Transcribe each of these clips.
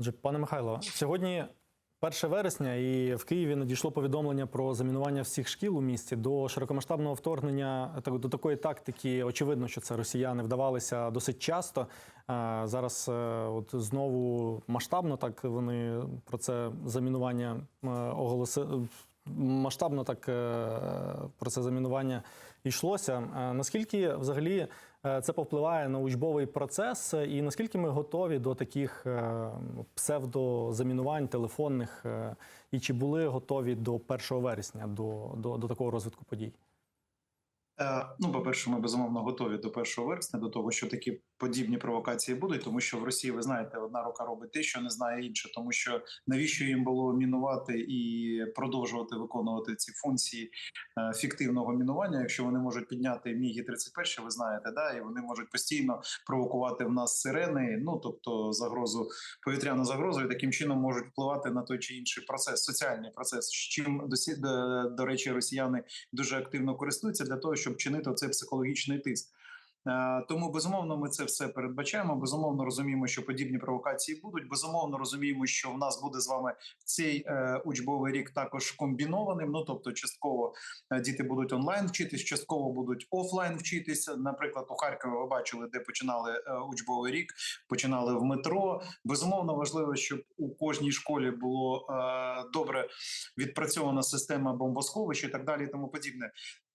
Отже, пане Михайло, сьогодні 1 вересня, і в Києві надійшло повідомлення про замінування всіх шкіл у місті до широкомасштабного вторгнення. До такої тактики очевидно, що це росіяни вдавалися досить часто. Зараз е, от знову масштабно так вони про це замінування е, оголосили. Масштабно так е, про це замінування йшлося. Е, Наскільки взагалі е, це повпливає на учбовий процес, і наскільки ми готові до таких псевдозамінувань телефонних, і чи були готові до 1 вересня до, до, до такого розвитку подій? Е, Ну, по-перше, ми безумовно готові до 1 вересня, до того, що такі подібні провокації будуть, тому що в Росії, ви знаєте, одна рука робить те, що не знає інша, тому що навіщо їм було мінувати і продовжувати виконувати ці функції е, фіктивного мінування, якщо вони можуть підняти міги 31 ви знаєте, да, і вони можуть постійно провокувати в нас сирени, ну тобто загрозу повітряну загрозу, і таким чином можуть впливати на той чи інший процес, соціальний процес. з Чим до, до речі, росіяни дуже активно користуються для того, щоб чинити цей психологічний тиск. Е, Тому безумовно ми це все передбачаємо. Безумовно розуміємо, що подібні провокації будуть. Безумовно розуміємо, що в нас буде з вами цей е, учбовий рік також комбінованим. Ну тобто, частково е, діти будуть онлайн вчитись, частково будуть офлайн вчитися. Наприклад, у Харкові ви бачили, де починали е, учбовий рік, починали в метро. Безумовно важливо, щоб у кожній школі було е, добре відпрацьована система бомбосховища і так далі, і тому подібне.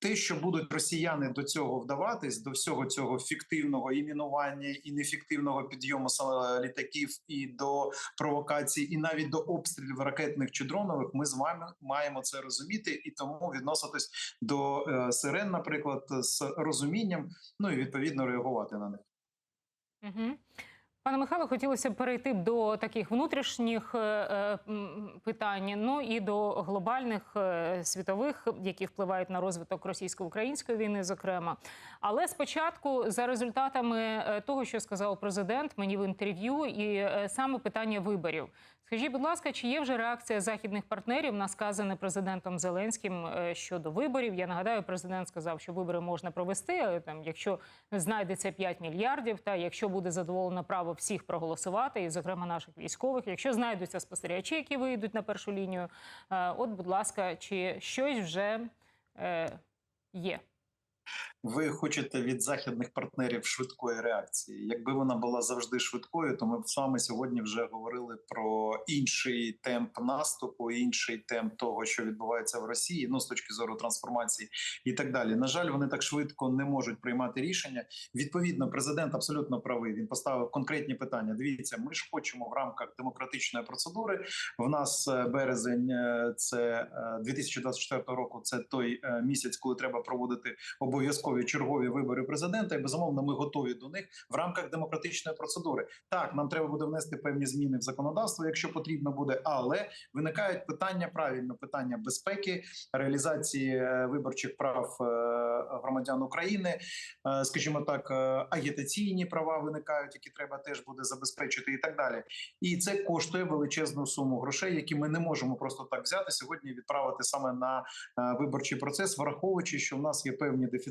Те, що будуть росіяни до цього вдаватись, до всього цього фіктивного і мінування, і нефіктивного підйому літаків, і до провокацій, і навіть до обстрілів ракетних чи дронових, ми з вами маємо це розуміти і тому відноситись до е, сирен, наприклад, з розумінням, ну і відповідно реагувати на них. Угу. Пане Михайло, хотілося б перейти до таких внутрішніх е, е, питань, ну і до глобальних е, світових, які впливають на розвиток російсько-української війни, зокрема. Але спочатку, за результатами того, що сказав президент мені в інтерв'ю, і саме питання виборів. Скажіть, будь ласка, чи є вже реакція західних партнерів на сказане президентом Зеленським е, щодо виборів? Я нагадаю, президент сказав, що вибори можна провести, е, там, якщо знайдеться 5 мільярдів, та якщо буде задоволено право всіх проголосувати, і зокрема наших військових, якщо знайдуться спостерігачі, які вийдуть на першу лінію. Е, От, будь ласка, чи щось вже е, є? Ви хочете від західних партнерів швидкої реакції. Якби вона була завжди швидкою, то ми б з вами сьогодні вже говорили про інший темп наступу, інший темп того, що відбувається в Росії, ну з точки зору трансформації і так далі. На жаль, вони так швидко не можуть приймати рішення. Відповідно, президент абсолютно правий. Він поставив конкретні питання. Дивіться, ми ж хочемо в рамках демократичної процедури. В нас е, березень е, це е, 2024 року. Це той е, місяць, коли треба проводити обов'язкові чергові вибори президента. І безумовно, ми готові до них в рамках демократичної процедури. Так, нам треба буде внести певні зміни в законодавство, якщо потрібно буде, але виникають питання правильно: питання безпеки, реалізації е, виборчих прав е, громадян України, е, скажімо так, агітаційні права виникають, які треба теж буде забезпечити, і так далі. І це коштує величезну суму грошей, які ми не можемо просто так взяти сьогодні. Відправити саме на виборчий процес, враховуючи, що в нас є певні дефіцити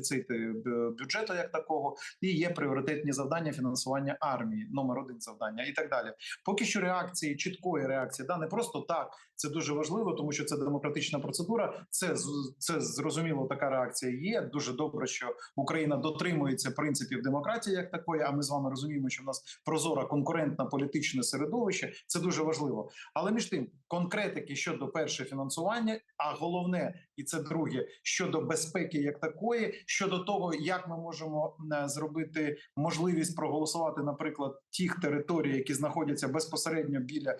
бю- бюджету як такого, і є пріоритетні завдання фінансування армії, номер один завдання, і так далі. Поки що реакції чіткої реакції, да не просто так. Це дуже важливо, тому що це демократична процедура. Це це зрозуміло. Така реакція є. Дуже добре, що Україна дотримується принципів демократії як такої. А ми з вами розуміємо, що в нас прозора конкурентна політичне середовище. Це дуже важливо. Але між тим, конкретики щодо перше фінансування, а головне, і це друге щодо безпеки як такої, щодо того, як ми можемо е, зробити можливість проголосувати, наприклад, тих територій, які знаходяться безпосередньо біля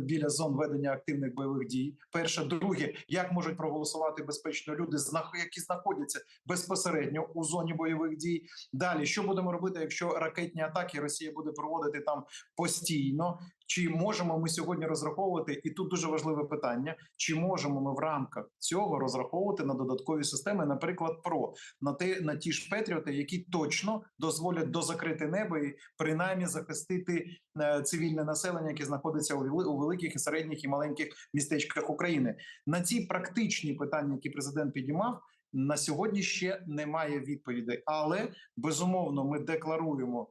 біля зон ведення активних бойових дій. Перше, друге, як можуть проголосувати безпечно люди, які знаходяться безпосередньо у зоні бойових дій. Далі, що будемо робити, якщо ракетні атаки Росія буде проводити там постійно? Чи можемо ми сьогодні розраховувати? І тут дуже важливе питання: чи можемо ми в рамках цього розраховувати на додаткові системи, наприклад, ПРО на те на ті ж Петріоти, які точно дозволять дозакрити небо і принаймні захистити е, цивільне населення, яке знаходиться у, вели- у великих і середніх і маленьких містечках України. На ці практичні питання, які президент підіймав. На сьогодні ще немає відповідей, але безумовно ми декларуємо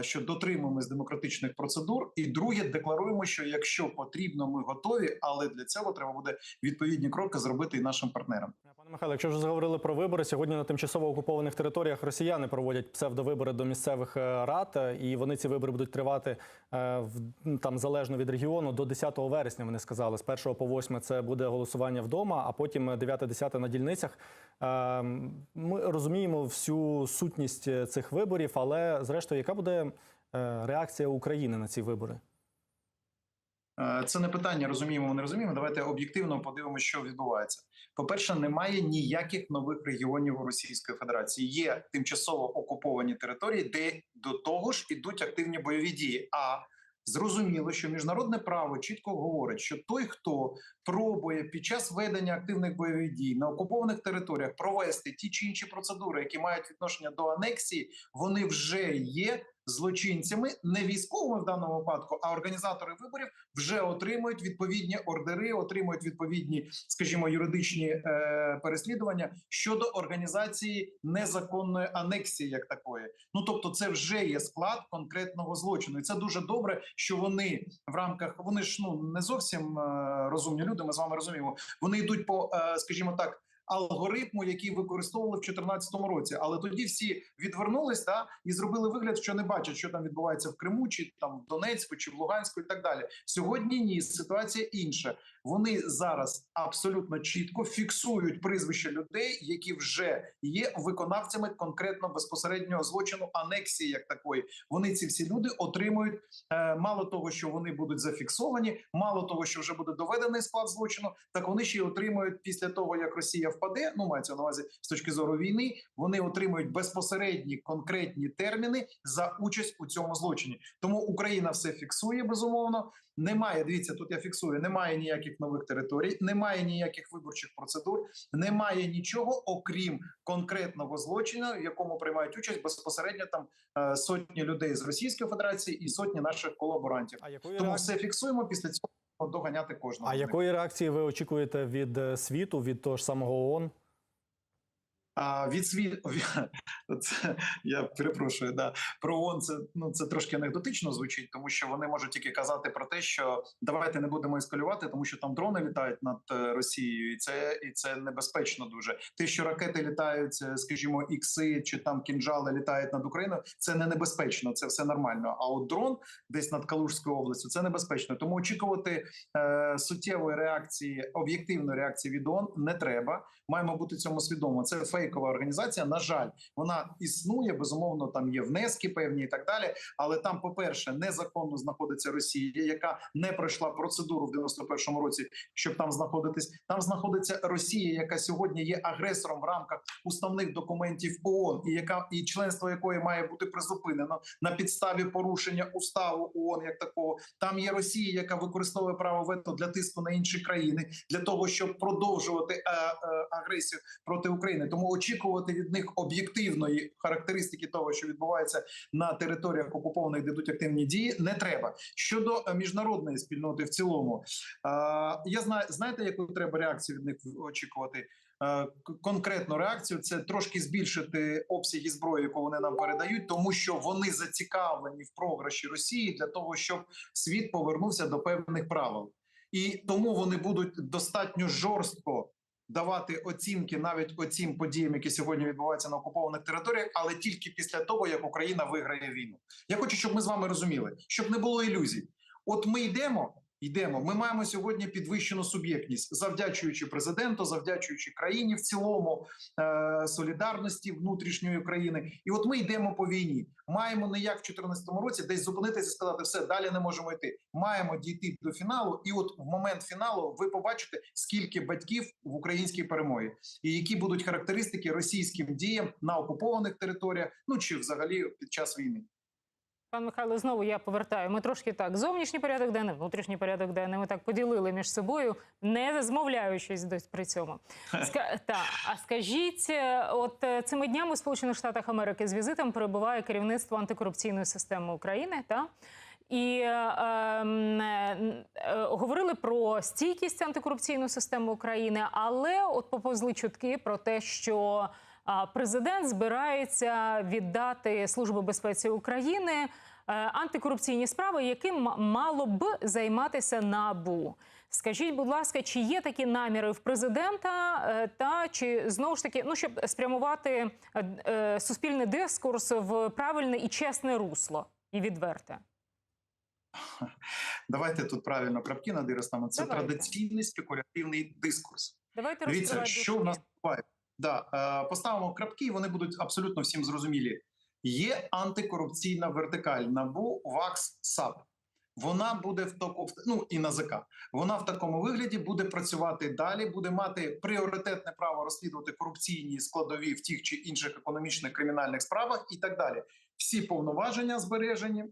що дотримуємось демократичних процедур. І друге, декларуємо, що якщо потрібно, ми готові, але для цього треба буде відповідні кроки зробити і нашим партнерам. Пане Михайло, якщо вже заговорили про вибори, сьогодні на тимчасово окупованих територіях росіяни проводять псевдовибори до місцевих е, рад, е, і вони ці вибори будуть тривати е, в- там залежно від регіону до 10 вересня. Вони сказали з 1 по 8 це буде голосування вдома, а потім 9-10 на дільницях. Е, Ми розуміємо всю сутність е, цих виборів, але зрештою, яка буде е, реакція України на ці вибори? Е, Це не питання, розуміємо, не розуміємо. Давайте об'єктивно подивимося, що відбувається. По-перше, немає ніяких нових регіонів Російської Федерації. Є тимчасово окуповані території, де до того ж ідуть активні бойові дії. А зрозуміло, що міжнародне право чітко говорить, що той, хто пробує під час ведення активних бойових дій на окупованих територіях провести ті чи інші процедури, які мають відношення до анексії, вони вже є злочинцями, не військовими в даному випадку, а організатори виборів вже отримують відповідні ордери, отримують відповідні, скажімо, юридичні е, переслідування щодо організації незаконної анексії, як такої. Ну тобто, це вже є склад конкретного злочину, і це дуже добре, що вони в рамках вони ж ну не зовсім е, розумні люди. Ми з вами розуміємо. Вони йдуть по, е, скажімо так. Алгоритму, який використовували в 2014 році, але тоді всі відвернулись та і зробили вигляд, що не бачать, що там відбувається в Криму, чи там в Донецьку, чи в Луганську, і так далі. Сьогодні ні, ситуація інша. Вони зараз абсолютно чітко фіксують прізвища людей, які вже є виконавцями конкретно безпосереднього злочину анексії, як такої. Вони ці всі люди отримують е, мало того, що вони будуть зафіксовані, мало того, що вже буде доведений склад злочину, так вони ще й отримують після того, як Росія впаде. Ну мається на увазі з точки зору війни. Вони отримують безпосередні конкретні терміни за участь у цьому злочині. Тому Україна все фіксує безумовно. Немає, дивіться, тут я фіксую. Немає ніяких нових територій, немає ніяких виборчих процедур, немає нічого, окрім конкретного злочину, в якому приймають участь безпосередньо там е, сотні людей з Російської Федерації і сотні наших колаборантів. А якої Тому реакції? все фіксуємо після цього доганяти кожного. А якої реакції ви очікуєте від е, світу, від того ж самого ООН? Від це я перепрошую. Да про ООН це ну це трошки анекдотично звучить, тому що вони можуть тільки казати про те, що давайте не будемо ескалювати, тому що там дрони літають над е, Росією, і це і це небезпечно дуже. Те, що ракети літають, е, скажімо, ікси чи там кінжали літають над Україною, це не небезпечно, це все нормально. А от дрон десь над Калужською областю це небезпечно. Тому очікувати е, суттєвої реакції, об'єктивної реакції від ООН не треба. Маємо бути цьому свідомо. Це фейкова організація. На жаль, вона існує безумовно. Там є внески певні і так далі. Але там, по перше, незаконно знаходиться Росія, яка не пройшла процедуру в 91-му році, щоб там знаходитись. Там знаходиться Росія, яка сьогодні є агресором в рамках уставних документів ООН, і яка і членство якої має бути призупинено на підставі порушення уставу ООН, як такого. Там є Росія, яка використовує право вето для тиску на інші країни для того, щоб продовжувати е, е, агресію проти України. Тому очікувати від них об'єктивної характеристики того, що відбувається на територіях окупованих, де йдуть активні дії, не треба. Щодо е, міжнародної спільноти в цілому, е, я знаю, знаєте, яку треба реакцію від них очікувати. Е, Конкретну реакцію це трошки збільшити обсяги зброї, яку вони нам передають, тому що вони зацікавлені в програші Росії для того, щоб світ повернувся до певних правил, і тому вони будуть достатньо жорстко давати оцінки навіть оцім подіям, які сьогодні відбуваються на окупованих територіях, але тільки після того, як Україна виграє війну. Я хочу, щоб ми з вами розуміли, щоб не було ілюзій. От ми йдемо. Йдемо. Ми маємо сьогодні підвищену суб'єктність, завдячуючи президенту, завдячуючи країні в цілому е- солідарності внутрішньої країни. І от ми йдемо по війні. Маємо не як в 2014 році десь зупинитися і сказати, все далі не можемо йти. Маємо дійти до фіналу. І от в момент фіналу ви побачите, скільки батьків в українській перемогі, і які будуть характеристики російським діям на окупованих територіях, ну чи взагалі під час війни. Пан Михайло, знову я повертаю. Ми трошки так зовнішній порядок денний, внутрішній порядок денний. Ми так поділили між собою, не змовляючись десь при цьому. Ска... та, а скажіть, е, от е, цими днями в Сполучених Штатах Америки з візитом перебуває керівництво антикорупційної системи України. Та? І е, ем, е, е, говорили про стійкість антикорупційної системи України, але от поповзли чутки про те, що президент збирається віддати Службі безпеці України е, антикорупційні справи, яким мало б займатися НАБУ. Скажіть, будь ласка, чи є такі наміри в президента, е, та чи знову ж таки, ну щоб спрямувати е, суспільний дискурс в правильне і чесне русло і відверте? Давайте тут правильно крапки над і. Це Давайте. традиційний спекулятивний дискурс. Давайте Дивіться, що в нас буває. Да, е, поставимо крапки, і вони будуть абсолютно всім зрозумілі. Є антикорупційна вертикаль НАБУ, ВАКС, САП. Вона буде в таку, ну і НАЗК. Вона в такому вигляді буде працювати далі, буде мати пріоритетне право розслідувати корупційні складові в тих чи інших економічних кримінальних справах і так далі. Всі повноваження збережені,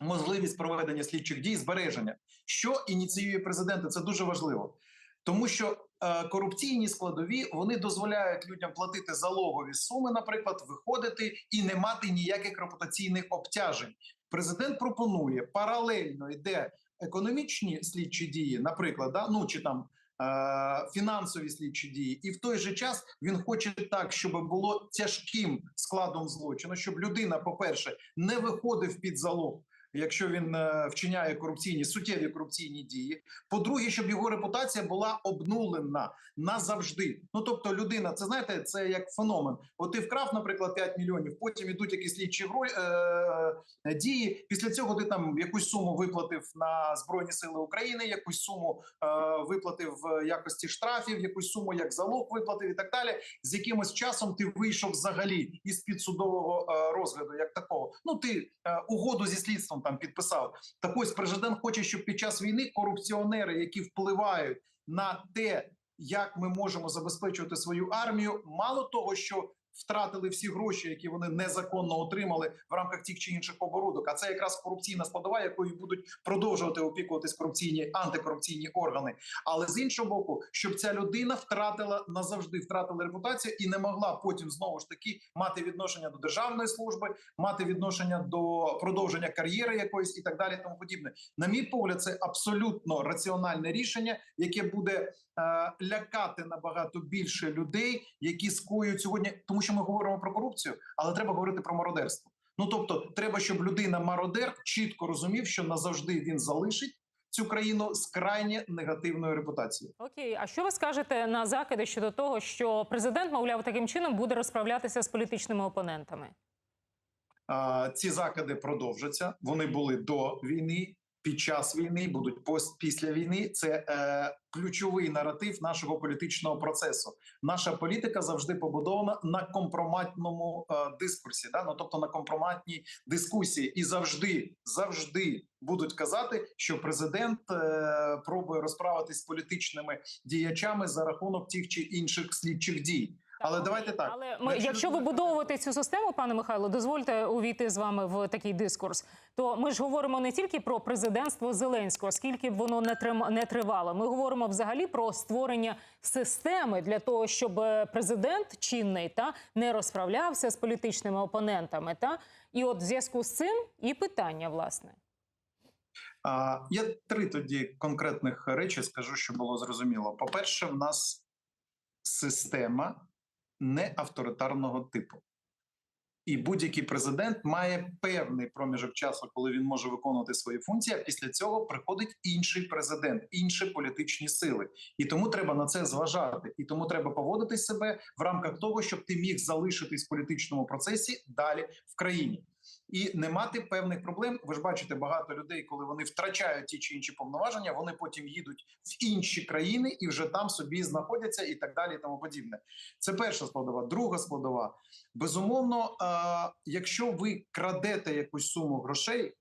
можливість проведення слідчих дій, збереження. Що ініціює президент? Це дуже важливо. Тому що е, корупційні складові вони дозволяють людям платити залогові суми, наприклад, виходити і не мати ніяких репутаційних обтяжень. Президент пропонує паралельно йде економічні слідчі дії, наприклад, да? ну чи там е, фінансові слідчі дії, і в той же час він хоче так, щоб було тяжким складом злочину, щоб людина, по-перше, не виходив під залог. Якщо він е, вчиняє корупційні суттєві корупційні дії, по-друге, щоб його репутація була обнулена назавжди. Ну тобто, людина, це знаєте, це як феномен. От ти вкрав, наприклад, 5 мільйонів, потім ідуть якісь слідчі гро- е, дії. Після цього ти там якусь суму виплатив на збройні сили України, якусь суму е, виплатив в якості штрафів, якусь суму як залог виплатив і так далі. З якимось часом ти вийшов взагалі із підсудового е, розгляду, як такого. Ну ти е, угоду зі слідством там підписав. Так ось президент хоче, щоб під час війни корупціонери, які впливають на те, як ми можемо забезпечувати свою армію, мало того, що втратили всі гроші, які вони незаконно отримали в рамках тих чи інших оборудок. А це якраз корупційна складова, якою будуть продовжувати опікуватись корупційні антикорупційні органи. Але з іншого боку, щоб ця людина втратила назавжди втратила репутацію і не могла потім знову ж таки мати відношення до державної служби, мати відношення до продовження кар'єри якоїсь і так далі. Тому подібне. На мій погляд, це абсолютно раціональне рішення, яке буде лякати набагато більше людей, які скоюють сьогодні, тому що ми говоримо про корупцію, але треба говорити про мародерство. Ну тобто, треба, щоб людина мародер чітко розумів, що назавжди він залишить цю країну з крайне негативною репутацією. Окей, а що ви скажете на закиди щодо того, що президент, мовляв, таким чином буде розправлятися з політичними опонентами? Ці закиди продовжаться. Вони були до війни, під час війни, будуть пост після війни. Це е, ключовий наратив нашого політичного процесу. Наша політика завжди побудована на компроматному е, дискурсі, да? ну, тобто на компроматній дискусії, і завжди, завжди будуть казати, що президент е, пробує розправитись з політичними діячами за рахунок тих чи інших слідчих дій. Але давайте так. Але ми, Якщо якщо вибудовувати цю систему, пане Михайло, дозвольте увійти з вами в такий дискурс. То ми ж говоримо не тільки про президентство Зеленського, скільки б воно не трим- не тривало. Ми говоримо взагалі про створення системи для того, щоб е, президент чинний та не розправлявся з політичними опонентами. Та і от в зв'язку з цим і питання власне. А, я три тоді конкретних речі скажу, що було зрозуміло. По-перше, в нас система не авторитарного типу. І будь-який президент має певний проміжок часу, коли він може виконувати свої функції. А після цього приходить інший президент, інші політичні сили. І тому треба на це зважати. І тому треба поводити себе в рамках того, щоб ти міг залишитись в політичному процесі далі в країні. І не мати певних проблем. Ви ж бачите, багато людей, коли вони втрачають ті чи інші повноваження, вони потім їдуть в інші країни і вже там собі знаходяться, і так далі, і тому подібне. Це перша складова. Друга складова. Безумовно, е, якщо ви крадете якусь суму грошей,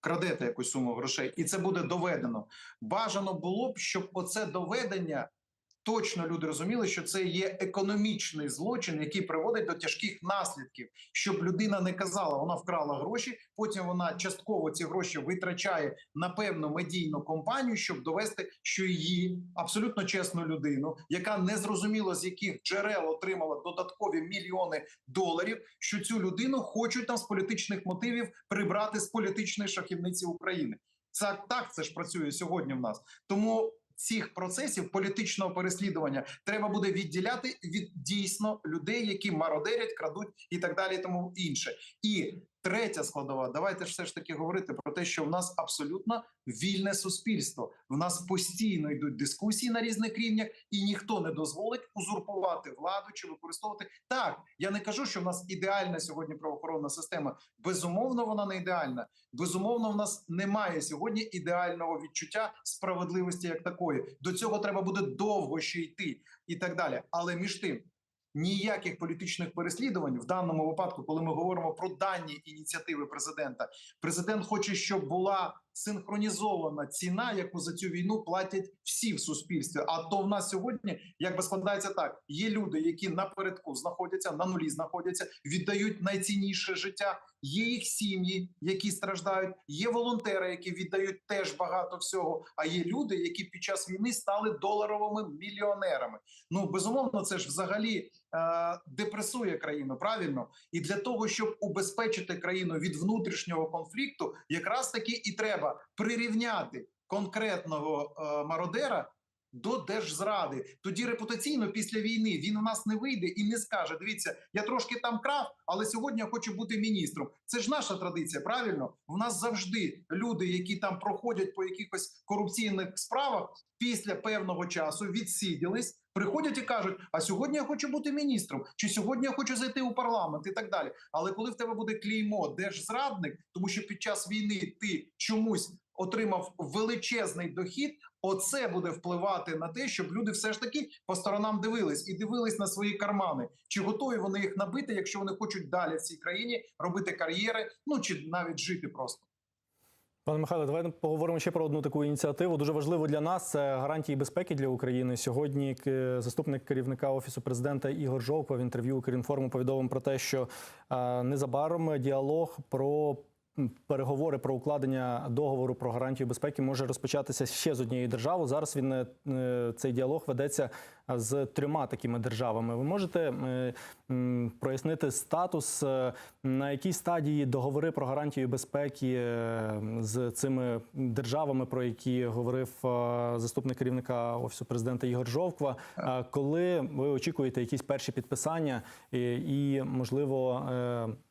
крадете якусь суму грошей, і це буде доведено. Бажано було б, щоб оце доведення. Точно люди розуміли, що це є економічний злочин, який приводить до тяжких наслідків, щоб людина не казала, вона вкрала гроші. Потім вона частково ці гроші витрачає на певну медійну компанію, щоб довести, що її абсолютно чесну людину, яка не зрозуміло з яких джерел отримала додаткові мільйони доларів, що цю людину хочуть там з політичних мотивів прибрати з політичної шахівниці України. Це так це ж працює сьогодні в нас. Тому цих процесів політичного переслідування треба буде відділяти від дійсно людей, які мародерять, крадуть і так далі, тому інше. І третя складова, давайте ж все ж таки говорити про те, що в нас абсолютно вільне суспільство. В нас постійно йдуть дискусії на різних рівнях, і ніхто не дозволить узурпувати владу чи використовувати так. Я не кажу, що в нас ідеальна сьогодні правоохоронна система. Безумовно, вона не ідеальна. Безумовно, в нас немає сьогодні ідеального відчуття справедливості як такої. До цього треба буде довго ще йти і так далі. Але між тим. Ніяких політичних переслідувань в даному випадку, коли ми говоримо про дані ініціативи президента, президент хоче, щоб була синхронізована ціна, яку за цю війну платять всі в суспільстві. А то в нас сьогодні якби складається так: є люди, які напередку знаходяться на нулі, знаходяться, віддають найцінніше життя. Є їх сім'ї, які страждають. Є волонтери, які віддають теж багато всього. А є люди, які під час війни стали доларовими мільйонерами. Ну безумовно, це ж взагалі депресує країну. Правильно, і для того, щоб убезпечити країну від внутрішнього конфлікту, якраз таки і треба прирівняти конкретного е, мародера. До держзради тоді репутаційно після війни він у нас не вийде і не скаже: дивіться, я трошки там крав, але сьогодні я хочу бути міністром. Це ж наша традиція. Правильно, в нас завжди люди, які там проходять по якихось корупційних справах, після певного часу відсиділись, приходять і кажуть: а сьогодні я хочу бути міністром, чи сьогодні я хочу зайти у парламент і так далі. Але коли в тебе буде клеймо держзрадник, тому що під час війни ти чомусь отримав величезний дохід. Оце буде впливати на те, щоб люди все ж таки по сторонам дивились і дивились на свої кармани. Чи готові вони їх набити, якщо вони хочуть далі в цій країні робити кар'єри, ну чи навіть жити просто. Пане Михайло, давайте поговоримо ще про одну таку ініціативу. Дуже важливо для нас це гарантії безпеки для України. Сьогодні заступник керівника офісу президента Ігор Жовква в інтерв'ю Укрінформу повідомив про те, що е, незабаром діалог про переговори про укладення договору про гарантію безпеки може розпочатися ще з однією державою. Зараз він е, е, цей діалог ведеться з трьома такими державами. Ви можете е, прояснити статус, е, на якій стадії договори про гарантію безпеки е, з цими державами, про які говорив заступник керівника офісу президента Ігор Жовква. Коли ви очікуєте якісь перші підписання, і, можливо,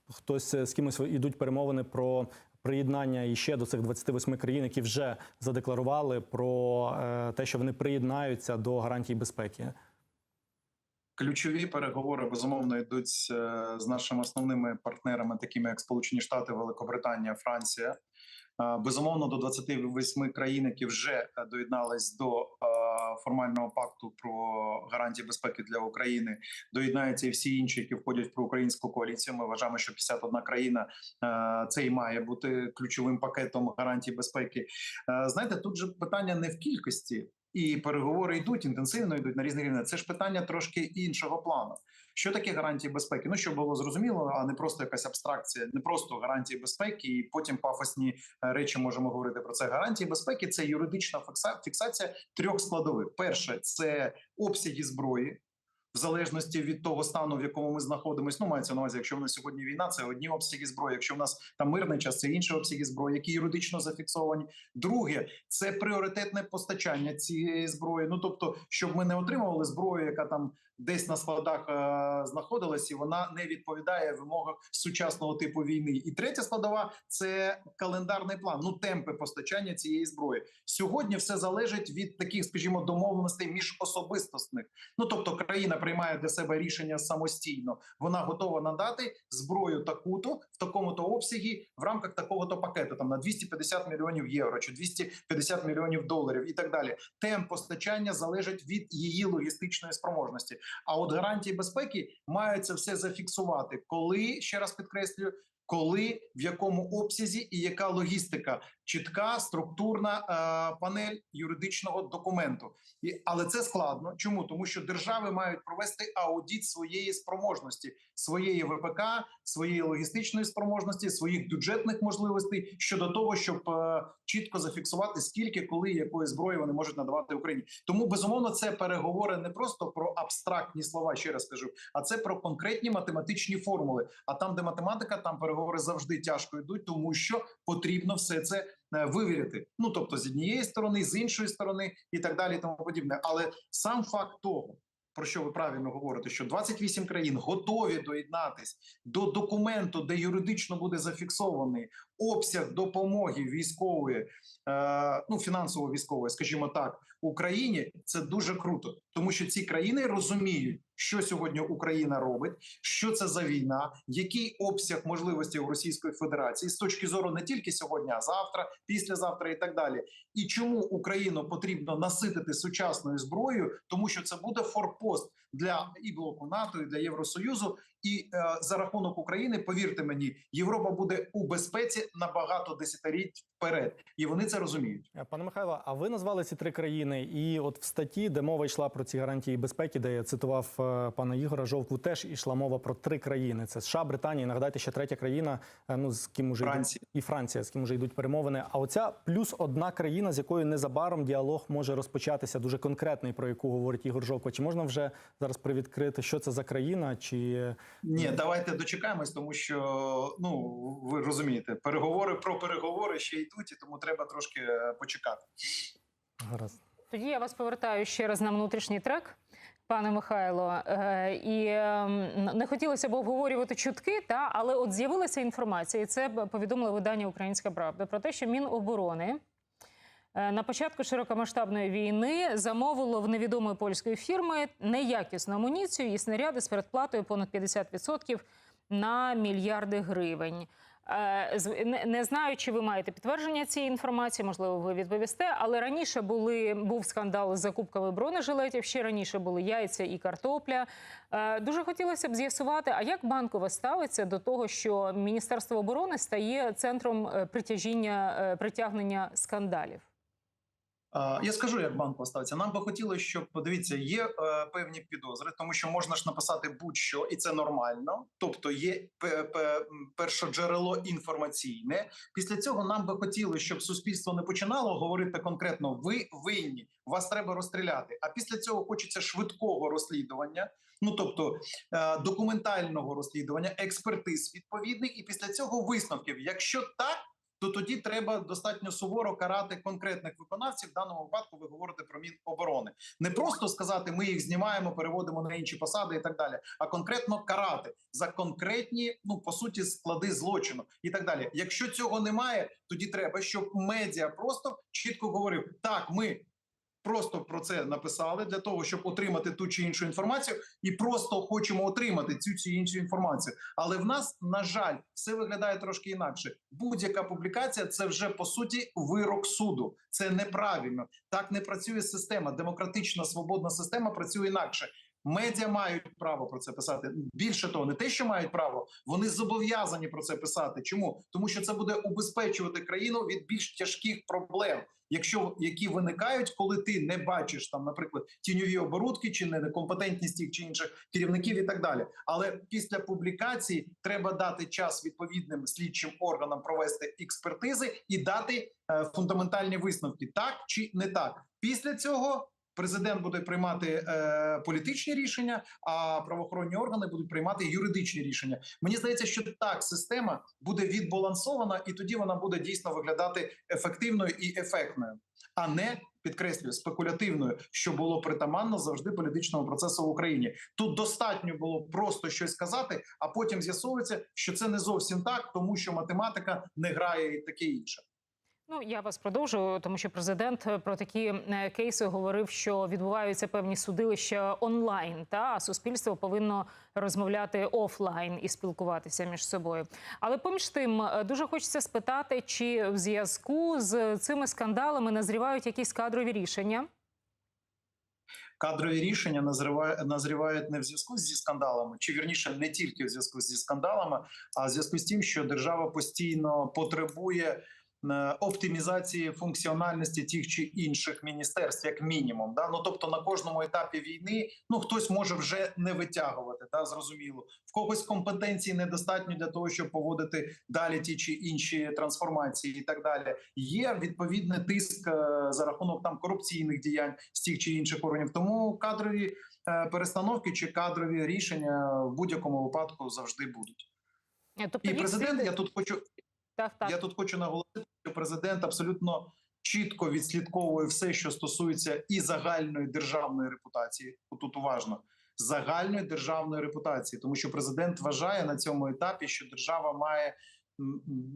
хтось з кимось ідуть перемовини про приєднання іще до цих 28 країн, які вже задекларували про е, те, що вони приєднаються до гарантій безпеки. Ключові переговори безумовно йдуть е, з нашими основними партнерами, такими як Сполучені Штати, Великобританія, Франція. Е, Безумовно, до 28 країн, які вже доєднались до формального пакту про гарантії безпеки для України, доєднаються і всі інші, які входять в проукраїнську коаліцію. Ми вважаємо, що 51 країна е, це і має бути ключовим пакетом гарантій безпеки. Е, Знаєте, тут же питання не в кількості. І переговори йдуть інтенсивно йдуть на різні рівні. Це ж питання трошки іншого плану. Що таке гарантії безпеки? Ну щоб було зрозуміло, а не просто якась абстракція, не просто гарантії безпеки, і потім пафосні е, речі можемо говорити про це. Гарантії безпеки це юридична фікса- фіксація трьох складових: перше це обсяги зброї. В залежності від того стану, в якому ми знаходимося, ну мається на увазі, якщо в нас сьогодні війна, це одні обсяги зброї. Якщо в нас там мирний час, це інші обсяги зброї, які юридично зафіксовані. Друге, це пріоритетне постачання цієї зброї. Ну тобто, щоб ми не отримували зброю, яка там десь на складах е- знаходилась, і вона не відповідає вимогам сучасного типу війни. І третя складова це календарний план. Ну темпи постачання цієї зброї. Сьогодні все залежить від таких, скажімо, домовленостей між особистосних. Ну тобто, країна приймає для себе рішення самостійно. Вона готова надати зброю таку-то в такому-то обсягі в рамках такого-то пакету, там на 250 мільйонів євро чи 250 мільйонів доларів і так далі. Темп постачання залежить від її логістичної спроможності. А от гарантії безпеки мають це все зафіксувати, коли ще раз підкреслюю. Коли в якому обсязі і яка логістика, чітка структурна е, панель юридичного документу, і але це складно. Чому тому, що держави мають провести аудіт своєї спроможності, своєї ВПК, своєї логістичної спроможності, своїх бюджетних можливостей щодо того, щоб е, чітко зафіксувати скільки, коли якої зброї вони можуть надавати Україні. Тому безумовно це переговори не просто про абстрактні слова, ще раз кажу, а це про конкретні математичні формули. А там, де математика, там переговори завжди тяжко йдуть, тому що потрібно все це вивірити. Ну тобто, з однієї сторони, з іншої сторони, і так далі, і тому подібне. Але сам факт того. Про що ви правильно говорите, що 28 країн готові доєднатись до документу, де юридично буде зафіксований обсяг допомоги військової, е, ну фінансово-військової, скажімо так, Україні. Це дуже круто, тому що ці країни розуміють, що сьогодні Україна робить, що це за війна, який обсяг можливостей у Російської Федерації з точки зору не тільки сьогодні, а завтра, післязавтра і так далі. І чому Україну потрібно наситити сучасною зброєю, тому що це буде форпост для і блоку НАТО, і для Євросоюзу. І е, за рахунок України, повірте мені, Європа буде у безпеці на багато десятиліть вперед, і вони це розуміють. Е, Пане Михайло, а ви назвали ці три країни, і от в статті, де мова йшла про ці гарантії безпеки, де я цитував е, пана Ігора Жовкву, теж йшла мова про три країни: це США, Британія. і, Нагадайте, ще третя країна, е, ну з ким уже йдуть- Франція. і Франція, з ким вже йдуть перемовини. А оця плюс одна країна, з якою незабаром діалог може розпочатися, дуже конкретний, про яку говорить Ігор Жовква. Чи можна вже зараз привідкрити, що це за країна? Чи Ні, давайте дочекаємось, тому що ну ви розумієте, переговори про переговори ще йдуть, і тому треба трошки е, почекати. гаразд? Тоді я вас повертаю ще раз на внутрішній трек. Пане Михайло, Е, і ем, не хотілося б обговорювати чутки, та але от з'явилася інформація, і це повідомило видання Українська Правда про те, що Міноборони е, на початку широкомасштабної війни замовило в невідомої польської фірми неякісну амуніцію і снаряди з передплатою понад 50% на мільярди гривень. Е, Не, знаю, чи ви маєте підтвердження цієї інформації, можливо, ви відповісте. Але раніше були був скандал з закупками бронежилетів. Ще раніше були яйця і картопля. Е, Дуже хотілося б з'ясувати, а як банкове ставиться до того, що Міністерство оборони стає центром е, притяжіння притягнення скандалів. Я скажу, як банк поставиться. Нам би хотілося, щоб подивіться, є е, певні підозри, тому що можна ж написати будь-що, і це нормально. Тобто є пе- пе- м, першоджерело інформаційне. Після цього нам би хотілося, щоб суспільство не починало говорити конкретно ви винні, вас треба розстріляти. А після цього хочеться швидкого розслідування. Ну тобто е, документального розслідування, експертиз відповідних, і після цього висновків. Якщо так, то тоді треба достатньо суворо карати конкретних виконавців. В даному випадку ви говорите про Міноборони. Не просто сказати, ми їх знімаємо, переводимо на інші посади і так далі, а конкретно карати за конкретні, ну по суті, склади злочину і так далі. Якщо цього немає, тоді треба, щоб медіа просто чітко говорив: так, ми. Просто про це написали для того, щоб отримати ту чи іншу інформацію, і просто хочемо отримати цю чи іншу інформацію. Але в нас, на жаль, все виглядає трошки інакше. Будь-яка публікація це вже по суті вирок суду. Це неправильно. Так не працює система. Демократична свободна система працює інакше. Медіа мають право про це писати. Більше того, не те, що мають право, вони зобов'язані про це писати. Чому? Тому що це буде убезпечувати країну від більш тяжких проблем, якщо які виникають, коли ти не бачиш там, наприклад, тіньові оборудки чи некомпетентність тих чи інших керівників і так далі. Але після публікації треба дати час відповідним слідчим органам провести експертизи і дати е, фундаментальні висновки, так чи не так. Після цього. Президент буде приймати е, політичні рішення, а правоохоронні органи будуть приймати юридичні рішення. Мені здається, що так система буде відбалансована, і тоді вона буде дійсно виглядати ефективною і ефектною, а не підкреслюю спекулятивною, що було притаманно завжди політичному процесу в Україні. Тут достатньо було просто щось сказати, а потім з'ясовується, що це не зовсім так, тому що математика не грає і таке інше. Ну я вас продовжую, тому що президент е, про такі е, кейси говорив, що відбуваються певні судилища онлайн, та суспільство повинно розмовляти офлайн і спілкуватися між собою. Але поміж тим, е, дуже хочеться спитати, чи в зв'язку з цими скандалами назрівають якісь кадрові рішення. Кадрові рішення назрівають не в зв'язку зі скандалами, чи вірніше не тільки в зв'язку зі скандалами, а в зв'язку з тим, що держава постійно потребує оптимізації функціональності тих чи інших міністерств, як мінімум. Да? Ну тобто на кожному етапі війни ну хтось може вже не витягувати, да, зрозуміло. В когось компетенції недостатньо для того, щоб поводити далі ті чи інші трансформації, і так далі. Є відповідний тиск е, за рахунок там корупційних діянь з тих чи інших органів. Тому кадрові е, перестановки чи кадрові рішення в будь-якому випадку завжди будуть. Е, Тобто І президент, я тут хочу Так, так. Я тут хочу наголосити, що президент абсолютно чітко відслідковує все, що стосується і загальної державної репутації. Тут уважно загальної державної репутації, тому що президент вважає на цьому етапі, що держава має.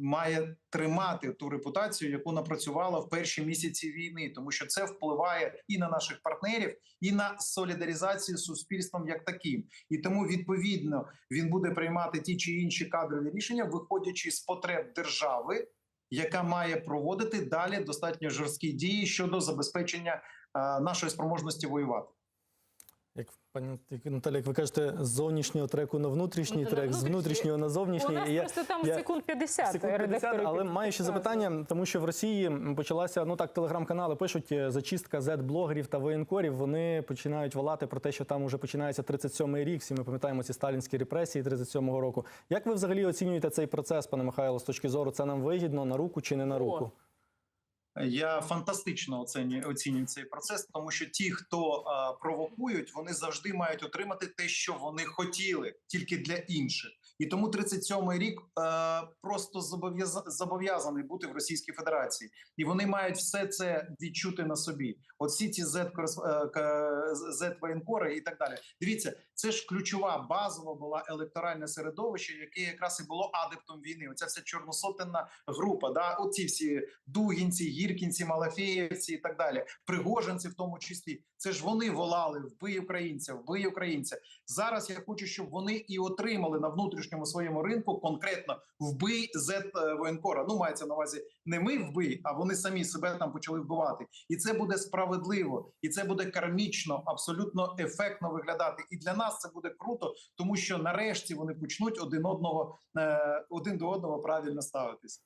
Має тримати ту репутацію, яку напрацювала в перші місяці війни, тому що це впливає і на наших партнерів, і на солідаризацію з суспільством як таким. І тому відповідно він буде приймати ті чи інші кадрові рішення, виходячи з потреб держави, яка має проводити далі достатньо жорсткі дії щодо забезпечення е, нашої спроможності воювати. Як пані як, Наталя, як ви кажете, з зовнішнього треку на внутрішній Ну, на трек, з внутрішнього на У зовнішній. нас я- просто там я- секунд 50, Секунд 50, але маю ще запитання, тому що в Росії почалася ну так, телеграм-канали пишуть е, зачистка зет-блогерів та воєнкорів. Вони починають волати про те, що там уже починається 37-й рік. Всі ми пам'ятаємо ці сталінські репресії 37-го року. Як ви взагалі оцінюєте цей процес, пане Михайло, з точки зору це нам вигідно на руку чи не на О. Я фантастично оцінюю, оцінюю цей процес, тому що ті, хто провокують, вони завжди мають отримати те, що вони хотіли, тільки для інших. І тому 37-й рік е, просто зобов'яз- зобов'язаний бути в Російській Федерації, і вони мають все це відчути на собі. От всі ці Z воєнкори і так далі. Дивіться, це ж ключова базова була електоральне середовище, яке якраз і було адептом війни. Оця вся чорносотенна група. Да, оці всі дугінці, гіркінці, малафеївці і так далі. Пригожинці, в тому числі, це ж вони волали вбий українця, вбий українця. Зараз я хочу, щоб вони і отримали на внутрішньому своєму ринку конкретно вбий з воєнкора. Ну мається на увазі не ми вбий, а вони самі себе там почали вбивати. І це буде справедливо, і це буде кармічно, абсолютно ефектно виглядати. І для нас це буде круто, тому що нарешті вони почнуть один одного е, один до одного правильно ставитись.